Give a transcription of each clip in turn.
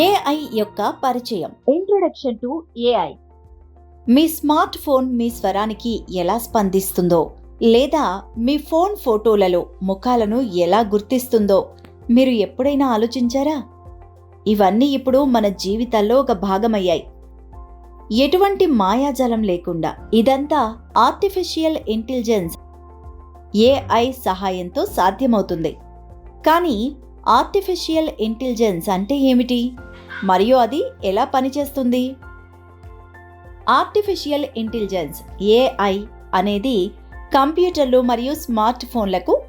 AI యొక్క పరిచయం. Introduction to AI మీ స్మార్ట్ ఫోన్ మీ స్వరానికి ఎలా స్పందిస్తుందో లేదా మీ ఫోన్ ఫోటోలలో ముఖాలను ఎలా గుర్తిస్తుందో మీరు ఎప్పుడైనా ఆలోచించారా? ఇవన్నీ ఇప్పుడు మన జీవితాల్లో ఒక భాగమయ్యాయి. ఎటువంటి మాయాజాలం లేకుండా ఇదంతా ఆర్టిఫిషియల్ ఇంటెలిజెన్స్ ఏఐ సహాయంతో సాధ్యమవుతుంది. కానీ ఆర్టిఫిషియల్ ఇంటెలిజెన్స్ అంటే ఏమిటి? మరియు అది ఎలా పనిచేస్తుంది? ఆర్టిఫిషియల్ ఇంటెలిజెన్స్ ఏఐ అనేది కంప్యూటర్లు మరియు స్మార్ట్ ఫోన్లకు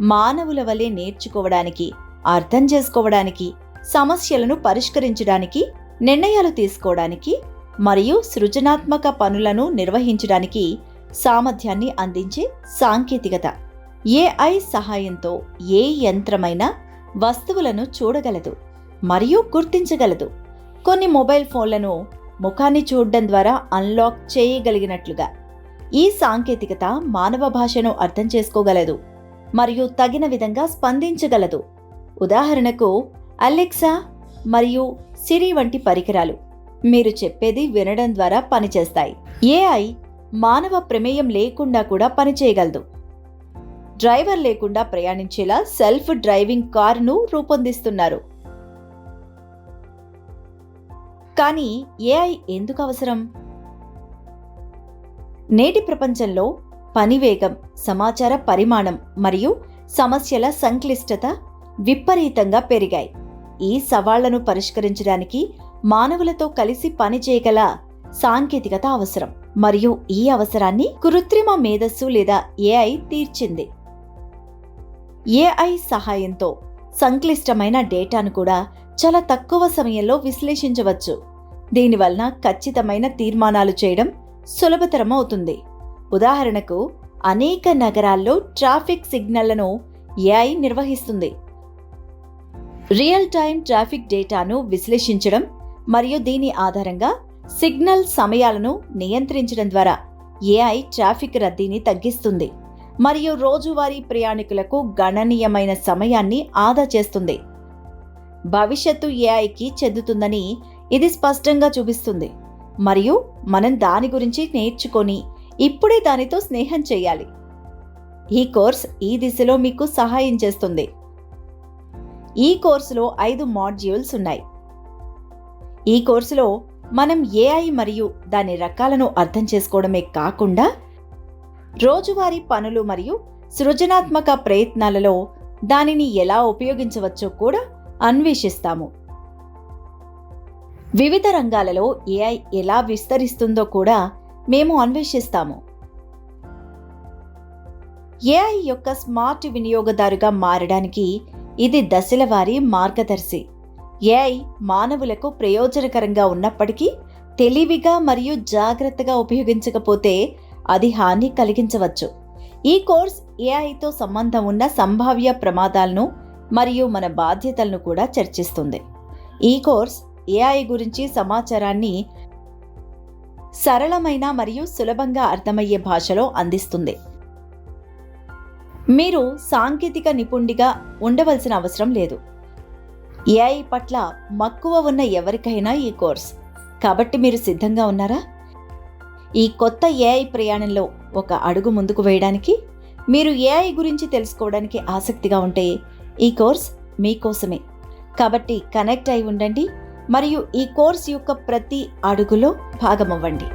మానవుల వలె నేర్చుకోవడానికి అర్థం చేసుకోవడానికి సమస్యలను పరిష్కరించడానికి నిర్ణయాలు తీసుకోవడానికి మరియు సృజనాత్మక పనులను నిర్వహించడానికి సామర్థ్యాన్ని అందించే సాంకేతికత. ఏఐ సహాయంతో ఏ యంత్రమైనా వస్తువులను చూడగలదు. మరియు గుర్తించగలదు. కొన్ని మొబైల్ ఫోన్లను ముఖాన్ని చూడడం ద్వారా అన్లాక్ చేయగలిగినట్లుగా. ఈ సాంకేతికత మానవ భాషను అర్థం చేసుకోగలదు మరియు తగిన విధంగా స్పందించగలదు. ఉదాహరణకు అలెక్సా మరియు సిరి వంటి పరికరాలు మీరు చెప్పేది వినడం ద్వారా పనిచేస్తాయి. ఏఐ మానవ ప్రమేయం లేకుండా కూడా పనిచేయగలదు. డ్రైవర్ లేకుండా ప్రయాణించేలా సెల్ఫ్ డ్రైవింగ్ కారును రూపొందిస్తున్నారు. కానీ ఏఐ ఎందుకు అవసరం? నేటి ప్రపంచంలో పని వేగం సమాచార పరిమాణం మరియు సమస్యల సంక్లిష్టత విపరీతంగా పెరిగాయి. ఈ సవాళ్ళను పరిష్కరించడానికి మానవులతో కలిసి పనిచేయగల సాంకేతికత అవసరం మరియు ఈ అవసరాన్ని కృత్రిమ మేధస్సు లేదా ఏఐ తీర్చింది. ఏఐ సహాయంతో సంక్లిష్టమైన డేటాను కూడా చాలా తక్కువ సమయంలో విశ్లేషించవచ్చు. దీనివలన ఖచ్చితమైన తీర్మానాలు చేయడం సులభతరం అవుతుంది ఉదాహరణకు అనేక నగరాల్లో ట్రాఫిక్ సిగ్నళ్ళను ఏఐ నిర్వహిస్తుంది. రియల్ టైం ట్రాఫిక్ డేటాను విశ్లేషించడం మరియు దీని ఆధారంగా సిగ్నల్ సమయాలను నియంత్రించడం ద్వారా ఏఐ ట్రాఫిక్ రద్దీని తగ్గిస్తుంది మరియు రోజువారీ ప్రయాణికులకు గణనీయమైన సమయాన్ని ఆదా చేస్తుంది. భవిష్యత్తు ఏఐకి చెందుతుందని ఇది స్పష్టంగా చూపిస్తుంది. మరియు మనం దాని గురించి నేర్చుకొని ఇప్పుడే దానితో స్నేహం చేయాలి. ఈ కోర్స్ ఈ దిశలో మీకు సహాయం చేస్తుంది. ఈ కోర్సులో ఐదు మాడ్యూల్స్ ఉన్నాయి. ఈ కోర్సులో మనం ఏఐ మరియు దాని రకాలను అర్థం చేసుకోవడమే కాకుండా రోజువారీ పనులు మరియు సృజనాత్మక ప్రయత్నాలలో దానిని ఎలా ఉపయోగించవచ్చో కూడా అన్వేషిస్తాము. వివిధ రంగాలలో ఏఐ ఎలా విస్తరిస్తుందో కూడా మేము అన్వేషిస్తాము. ఏఐ యొక్క స్మార్ట్ వినియోగదారుగా మారడానికి ఇది దశలవారీ మార్గదర్శి. ఏఐ మానవులకు ప్రయోజనకరంగా ఉన్నప్పటికీ తెలివిగా మరియు జాగ్రత్తగా ఉపయోగించకపోతే అది హాని కలిగించవచ్చు. ఈ కోర్స్ ఏఐతో సంబంధం ఉన్న సంభావ్య ప్రమాదాలను మరియు మన బాధ్యతలను కూడా చర్చిస్తుంది. ఈ కోర్స్ ఏఐ గురించి సమాచారాన్ని సరళమైన మరియు సులభంగా అర్థమయ్యే భాషలో అందిస్తుంది. మీరు సాంకేతిక నిపుణుడిగా ఉండవలసిన అవసరం లేదు. ఏఐ పట్ల మక్కువ ఉన్న ఎవరికైనా ఈ కోర్స్. కాబట్టి మీరు సిద్ధంగా ఉన్నారా? ఈ కొత్త ఏఐ ప్రయాణంలో ఒక అడుగు ముందుకు వేయడానికి మీరు ఏఐ గురించి తెలుసుకోవడానికి ఆసక్తిగా ఉంటే ఈ కోర్స్ మీకోసమే. కాబట్టి కనెక్ట్ అయి ఉండండి. మరియు ఈ కోర్స్ యొక్క ప్రతి అడుగులో భాగమవ్వండి.